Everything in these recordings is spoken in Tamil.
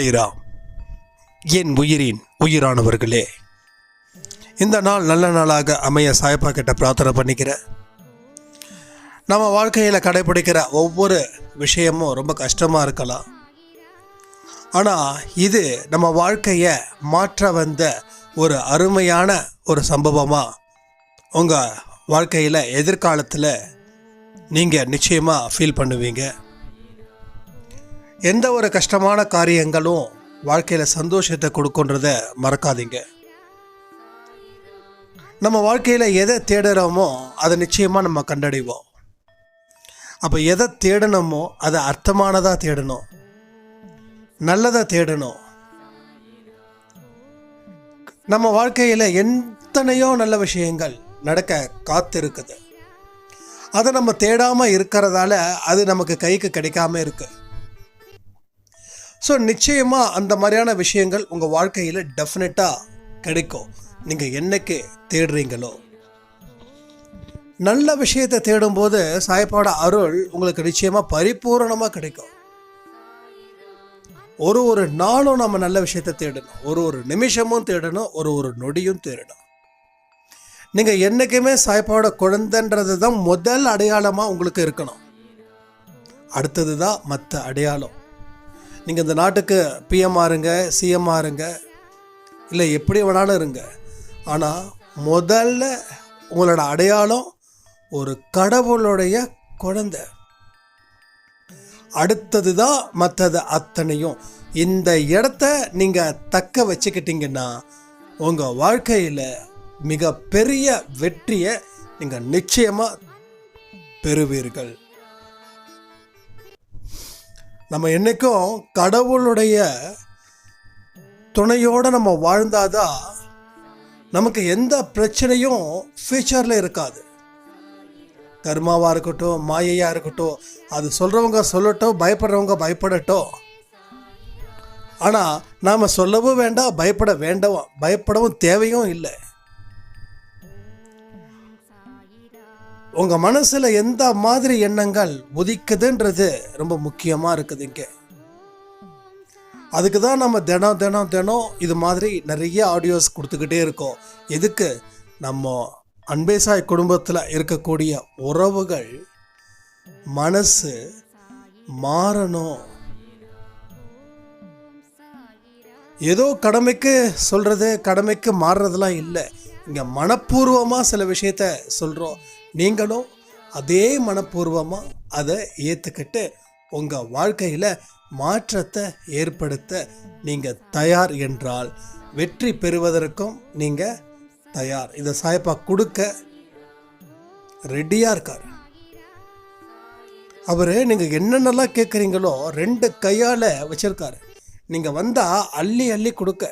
சைரா என் உயிரின் உயிரானவர்களே இந்த நாள் நல்ல நாளாக அமைய சாய்ப்பா கிட்ட பிரார்த்தனை பண்ணிக்கிறேன் நம்ம வாழ்க்கையில் கடைபிடிக்கிற ஒவ்வொரு விஷயமும் ரொம்ப கஷ்டமாக இருக்கலாம். ஆனால் இது நம்ம வாழ்க்கையை மாற்ற வந்த ஒரு அருமையான ஒரு சம்பவமாக உங்கள் வாழ்க்கையில் எதிர்காலத்தில் நீங்கள் நிச்சயமாக ஃபீல் பண்ணுவீங்க. எந்த ஒரு கஷ்டமான காரியங்களும் வாழ்க்கையில் சந்தோஷத்தை கொடுக்குன்றத மறக்காதீங்க. நம்ம வாழ்க்கையில் எதை தேடுறோமோ அதை நிச்சயமாக நம்ம கண்டடைவோம். அப்போ எதை தேடணுமோ அதை அர்த்தமானதாக தேடணும். நல்லதை தேடணும். நம்ம வாழ்க்கையில் எத்தனையோ நல்ல விஷயங்கள் நடக்க காத்திருக்குது. அதை நம்ம தேடாமல் இருக்கிறதால அது நமக்கு கைக்கு கிடைக்காம இருக்குது ஸோ நிச்சயமாக அந்த மாதிரியான விஷயங்கள் உங்கள் வாழ்க்கையில் டெஃபினட்டாக கிடைக்கும். நீங்கள் என்னைக்கு தேடுறீங்களோ. நல்ல விஷயத்தை தேடும்போது சாய்ப்பாட அருள் உங்களுக்கு நிச்சயமாக பரிபூரணமாக கிடைக்கும். ஒரு ஒரு நாளும் நம்ம நல்ல விஷயத்தை தேடணும். ஒரு ஒரு நிமிஷமும் தேடணும். ஒரு ஒரு நொடியும் தேடணும். நீங்கள் என்றைக்குமே சாய்ப்பாவோட குழந்தைன்றது தான் முதல் அடையாளமாக உங்களுக்கு இருக்கணும். அடுத்தது தான் மற்ற அடையாளம். நீங்கள் இந்த நாட்டுக்கு பிஎம்மாக இருங்க சிஎம்மாக இருங்க இல்லை எப்படி வேணாலும் இருங்க. ஆனால் முதல்ல உங்களோட அடையாளம் ஒரு கடவுளுடைய குழந்தை. அடுத்தது தான் மற்றது அத்தனையும். இந்த இடத்த நீங்கள் தக்க வச்சுக்கிட்டீங்கன்னா உங்கள் வாழ்க்கையில் மிகப்பெரிய வெற்றியை நீங்கள் நிச்சயமாக பெறுவீர்கள். நம்ம என்றைக்கும் கடவுளுடைய துணையோடு நம்ம வாழ்ந்தாதான் நமக்கு எந்த பிரச்சனையும் ஃபியூச்சரில் இருக்காது. கர்மாவாக இருக்கட்டும் மாயையாக இருக்கட்டும் அது சொல்கிறவங்க சொல்லட்டும் பயப்படுறவங்க பயப்படட்டும். ஆனால் நாம் சொல்லவும் வேண்டாம் பயப்பட வேண்டாம் பயப்படவும் தேவையும் இல்லை. உங்கள் மனசில் எந்த மாதிரி எண்ணங்கள் உதிக்குதுன்றது ரொம்ப முக்கியமாக இருக்குது இங்கே. அதுக்கு தான் நம்ம தினம் தினம் தினம் இது மாதிரி நிறைய ஆடியோஸ் கொடுத்துக்கிட்டே இருக்கோம். எதுக்கு? நம்ம அன்பேசாய் குடும்பத்தில் இருக்கக்கூடிய உறவுகள் மனசு மாறணும். ஏதோ கடமைக்கு சொல்கிறது கடமைக்கு மாறுறதெல்லாம் இல்லை. இங்கே மனப்பூர்வமாக சில விஷயத்த சொல்கிறோம் நீங்களும் அதே மனப்பூர்வமாக அதை ஏற்றுக்கிட்டு உங்கள் வாழ்க்கையில் மாற்றத்தை ஏற்படுத்த நீங்கள் தயார் என்றால் வெற்றி பெறுவதற்கும் நீங்கள் தயார். இதை சாயப்பா கொடுக்க ரெடியாக இருக்கார். அவர் நீங்கள் என்னென்னலாம் கேட்குறீங்களோ ரெண்டு கையால் வச்சுருக்காரு. நீங்கள் வந்தால் அள்ளி அள்ளி கொடுக்க.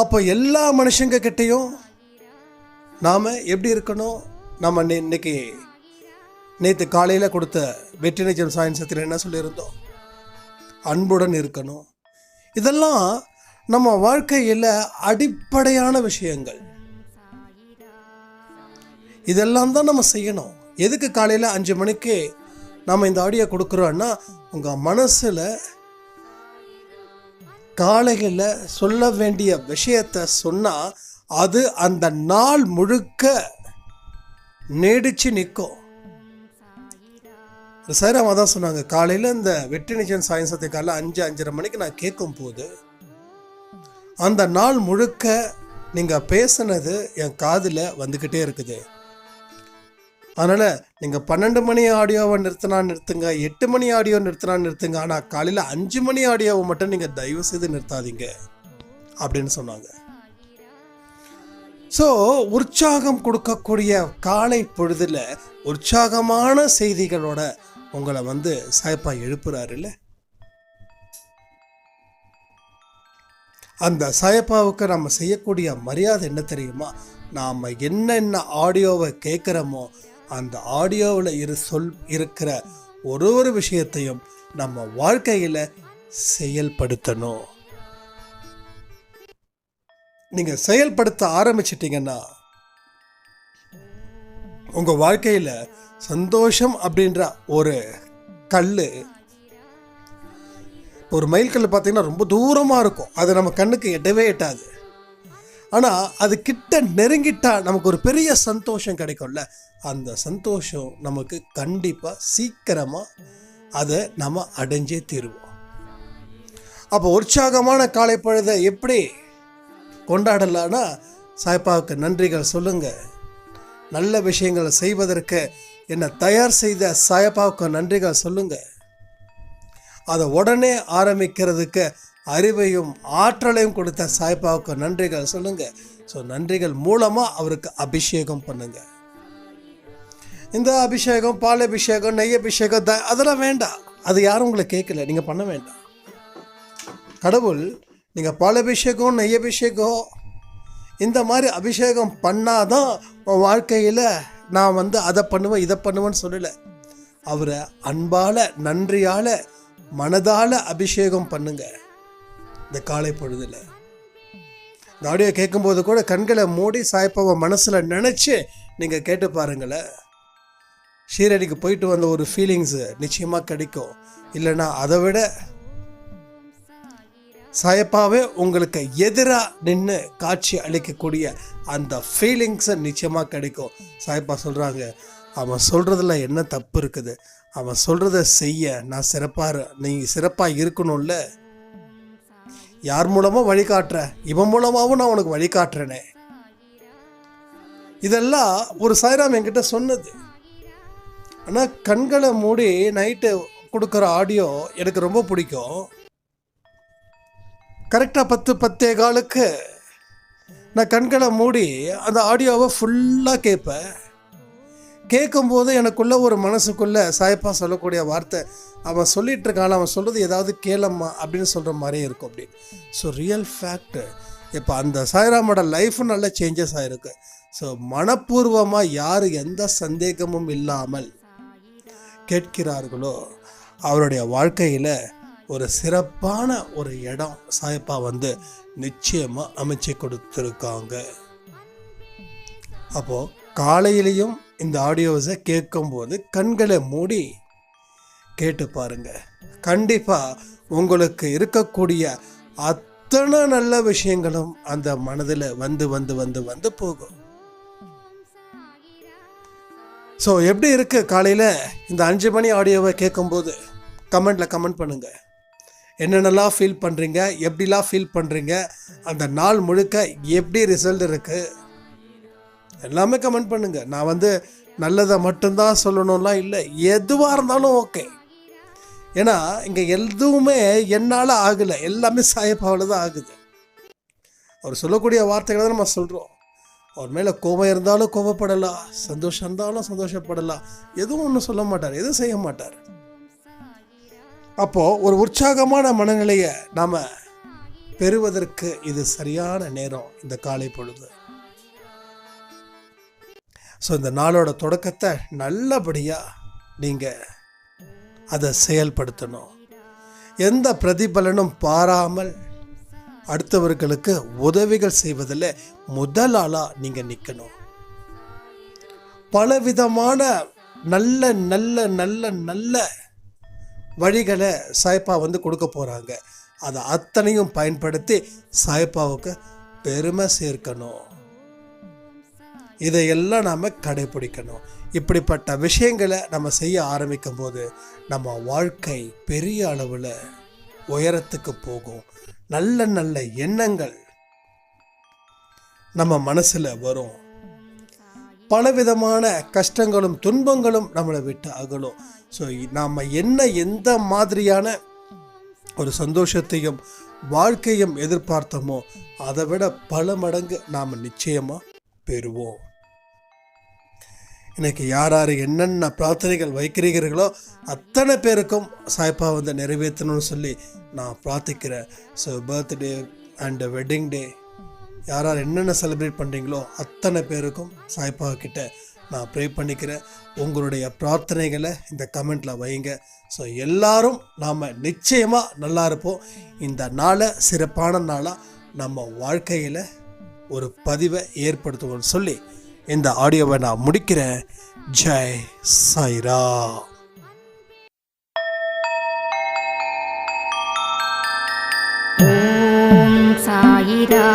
அப்போ எல்லா மனுஷங்க கிட்டேயும் நாம் எப்படி இருக்கணும்? நம்ம இன்னைக்கு நேற்று காலையில் கொடுத்த வெற்றிநிஜம் சாயன்சத்தில் என்ன சொல்லியிருந்தோம்? அன்புடன் இருக்கணும். இதெல்லாம் நம்ம வாழ்க்கையில் அடிப்படையான விஷயங்கள். இதெல்லாம் தான் நம்ம செய்யணும். எதுக்கு காலையில் அஞ்சு மணிக்கு நம்ம இந்த ஆடியோ கொடுக்குறோன்னா உங்கள் மனசில் காலையில் சொல்ல வேண்டிய விஷயத்த சொன்னால் அது அந்த நாள் முழுக்க நீடிச்சு நிற்கும். சாய்ராமா தான் சொன்னாங்க காலையில் இந்த வெற்றி நிச்சயம் சாயம் சத்திய காலையில் அஞ்சு அஞ்சரை மணிக்கு நான் கேட்கும் போது அந்த நாள் முழுக்க நீங்கள் பேசுனது என் காதில் வந்துக்கிட்டே இருக்குது. அதனால் நீங்கள் பன்னெண்டு மணி ஆடியோவை நிறுத்தினா நிறுத்துங்க எட்டு மணி ஆடியோ நிறுத்தினா நிறுத்துங்க ஆனால் காலையில் அஞ்சு மணி ஆடியோவை மட்டும் நீங்கள் தயவு செய்து நிறுத்தாதீங்க அப்படின்னு சொன்னாங்க. ஸோ உற்சாகம் கொடுக்கக்கூடிய காலை பொழுதில் உற்சாகமான செய்திகளோட உங்களை வந்து சாய்ப்பா எழுப்புறாருல்ல? அந்த சாயப்பாவுக்கு நம்ம செய்யக்கூடிய மரியாதை என்ன தெரியுமா? நாம் என்னென்ன ஆடியோவை கேட்குறோமோ அந்த ஆடியோவில் இரு சொல் இருக்கிற ஒரு ஒரு விஷயத்தையும் நம்ம வாழ்க்கையில் செயல்படுத்தணும். நீங்கள் செயல்படுத்த ஆரம்பிச்சிட்டிங்கன்னா உங்கள் வாழ்க்கையில் சந்தோஷம் அப்படின்ற ஒரு கல் ஒரு மைல் கல் பார்த்தீங்கன்னா ரொம்ப தூரமாக இருக்கும். அது நம்ம கண்ணுக்கு எட்டவே எட்டாது. ஆனால் அது கிட்ட நெருங்கிட்டா நமக்கு ஒரு பெரிய சந்தோஷம் கிடைக்கும்ல. அந்த சந்தோஷம் நமக்கு கண்டிப்பாக சீக்கிரமாக அதை நம்ம அடைஞ்சே தீருவோம். அப்போ உற்சாகமான காலை பொழுதை எப்படி கொண்டாடலான்னா சாய்ப்பாவுக்கு நன்றிகள் சொல்லுங்கள் நல்ல விஷயங்களை செய்வதற்கு என்னை தயார் செய்த சாயப்பாவுக்கு நன்றிகள் சொல்லுங்கள் அதை உடனே ஆரம்பிக்கிறதுக்கு அறிவையும் ஆற்றலையும் கொடுத்த சாய்பாவுக்கு நன்றிகள் சொல்லுங்க. ஸோ நன்றிகள் மூலமாக அவருக்கு அபிஷேகம் பண்ணுங்க. இந்த அபிஷேகம் பால் அபிஷேகம் நெய் அபிஷேகம் த அதெல்லாம் வேண்டாம். அது யாரும் உங்களை கேட்கல. நீங்கள் பண்ண வேண்டாம். கடவுள் நீங்கள் பால் அபிஷேகம் நெய் அபிஷேகம் இந்த மாதிரி அபிஷேகம் பண்ணாதான் உன் வாழ்க்கையில் நான் வந்து அதை பண்ணுவேன் இதை பண்ணுவேன்னு சொல்லலை. அவரை அன்பால் நன்றியால் மனதால் அபிஷேகம் பண்ணுங்கள் இந்த காலை பொழுதில். இந்த ஆடியோ கேட்கும்போது கூட கண்களை மூடி சாய்ப்பாவை மனசில் நினச்சி நீங்கள் கேட்டு பாருங்களேன் ஷீரடிக்கு போயிட்டு வந்த ஒரு ஃபீலிங்ஸு நிச்சயமாக கிடைக்கும். இல்லைன்னா அதை விட சாயப்பாவே உங்களுக்கு எதிராக நின்று காட்சி அளிக்கக்கூடிய அந்த ஃபீலிங்ஸை நிச்சயமாக கிடைக்கும். சாயப்பா சொல்கிறாங்க அவன் சொல்கிறதுல என்ன தப்பு இருக்குது? அவன் சொல்கிறத செய்ய நான் சிறப்பாக நீ சிறப்பாக இருக்கணும்ல? யார் மூலமாக வழிகாட்டுற இவன் மூலமாகவும் நான் உனக்கு வழிகாட்டுறேனே. இதெல்லாம் ஒரு சாய்ராம் என்கிட்ட சொன்னது. ஆனால் கண்களை மூடி நைட்டு கொடுக்குற ஆடியோ எனக்கு ரொம்ப பிடிக்கும். கரெக்டாக பத்து பத்தே காலுக்கு நான் கண்களை மூடி அந்த ஆடியோவை ஃபுல்லாக கேட்பேன். கேட்கும்போது எனக்குள்ள ஒரு மனசுக்குள்ள சாயப்பா சொல்லக்கூடிய வார்த்தை அவன் சொல்லிட்டு இருக்கான் அவன் சொல்கிறது ஏதாவது கேளம்மா அப்படின்னு சொல்கிற மாதிரியே இருக்கும் அப்படின்னு ஸோ ரியல் ஃபேக்ட் இப்போ அந்த சாய்ராமோட லைஃப்பும் நல்ல சேஞ்சஸ் ஆகிருக்கு ஸோ மனப்பூர்வமாக யார் எந்த சந்தேகமும் இல்லாமல் கேட்கிறார்களோ அவருடைய வாழ்க்கையில் ஒரு சிறப்பான ஒரு இடம் சாயப்பா வந்து நிச்சயமாக அமைச்சு கொடுத்துருக்காங்க. அப்போது காலையிலையும் இந்த ஆடியோஸை கேட்கும்போது கண்களை மூடி கேட்டு பாருங்க. கண்டிப்பாக உங்களுக்கு இருக்கக்கூடிய அத்தனை நல்ல விஷயங்களும் அந்த மனதில் வந்து வந்து வந்து வந்து போகும். ஸோ எப்படி இருக்கு காலையில் இந்த அஞ்சு மணி ஆடியோவை கேட்கும்போது? கமெண்ட்டில் கமெண்ட் பண்ணுங்கள் என்னென்னலாம் ஃபீல் பண்ணுறீங்க எப்படிலாம் ஃபீல் பண்ணுறீங்க அந்த நாள் முழுக்க எப்படி ரிசல்ட் இருக்குது எல்லாமே கமெண்ட் பண்ணுங்க. நான் வந்து நல்லதை மட்டும்தான் சொல்லணும்லாம் இல்லை. எதுவாக இருந்தாலும் ஓகே. ஏன்னா இங்கே எதுவுமே என்னால் ஆகலை. எல்லாமே சாயப்பாவில் தான் ஆகுது. அவர் சொல்லக்கூடிய வார்த்தைகளை தான் நம்ம சொல்கிறோம் அவர் மேலே கோபம் இருந்தாலும் கோபப்படலாம். சந்தோஷம் இருந்தாலும் சந்தோஷப்படலாம். எதுவும் ஒன்றும் சொல்ல மாட்டார். எதுவும் செய்ய மாட்டார். அப்போது ஒரு உற்சாகமான மனநிலையை நாம் பெறுவதற்கு இது சரியான நேரம். இந்த காலை பொழுது. ஸோ இந்த நாளோட தொடக்கத்தை நல்லபடியாக நீங்கள் அதை செயல்படுத்தணும். எந்த பிரதிபலனும் பாராமல் அடுத்தவர்களுக்கு உதவிகள் செய்வதில் முதல் ஆளாக நீங்கள் நிற்கணும் பலவிதமான நல்ல நல்ல நல்ல நல்ல வழிகளை சாய்ப்பா வந்து கொடுக்க போகிறாங்க அதை அத்தனையும் பயன்படுத்தி சாய்ப்பாவுக்கு பெருமை சேர்க்கணும். இதையெல்லாம் நாம் கடைபிடிக்கணும் இப்படிப்பட்ட விஷயங்களை நம்ம செய்ய ஆரம்பிக்கும் போது நம்ம வாழ்க்கை பெரிய அளவில் உயரத்துக்கு போகும். நல்ல நல்ல எண்ணங்கள் நம்ம மனசில் வரும். பலவிதமான கஷ்டங்களும் துன்பங்களும் நம்மளை விட்டு அகலும். ஸோ நாம் என்ன எந்த மாதிரியான ஒரு சந்தோஷத்தையும் வாழ்க்கையும் எதிர்பார்த்தோமோ அதை விட பல மடங்கு நாம் நிச்சயமாக பெறுவோம். இன்றைக்கி யார் யார் என்னென்ன பிரார்த்தனைகள் வைக்கிறீர்களோ அத்தனை பேருக்கும் சாய்ப்பா வந்து நிறைவேற்றணும்னு சொல்லி நான் பிரார்த்திக்கிறேன். So birthday and wedding day யார் யார் என்னென்ன செலிப்ரேட் பண்ணுறீங்களோ அத்தனை பேருக்கும் சாய்ப்பா கிட்ட நான் ப்ரே பண்ணிக்கிறேன். உங்களுடைய பிரார்த்தனைகளை இந்த கமெண்ட்டில் வைங்க. ஸோ எல்லாரும் நாம் நிச்சயமாக நல்லா இருப்போம். இந்த நாளை சிறப்பான நாளாக நம்ம வாழ்க்கையில் ஒரு பதிவை ஏற்படுத்துவோம்னு சொல்லி இந்த ஆடியோவை நான் முடிக்கிறேன். ஜெய் சாய்ரா ஓம் சாயிரா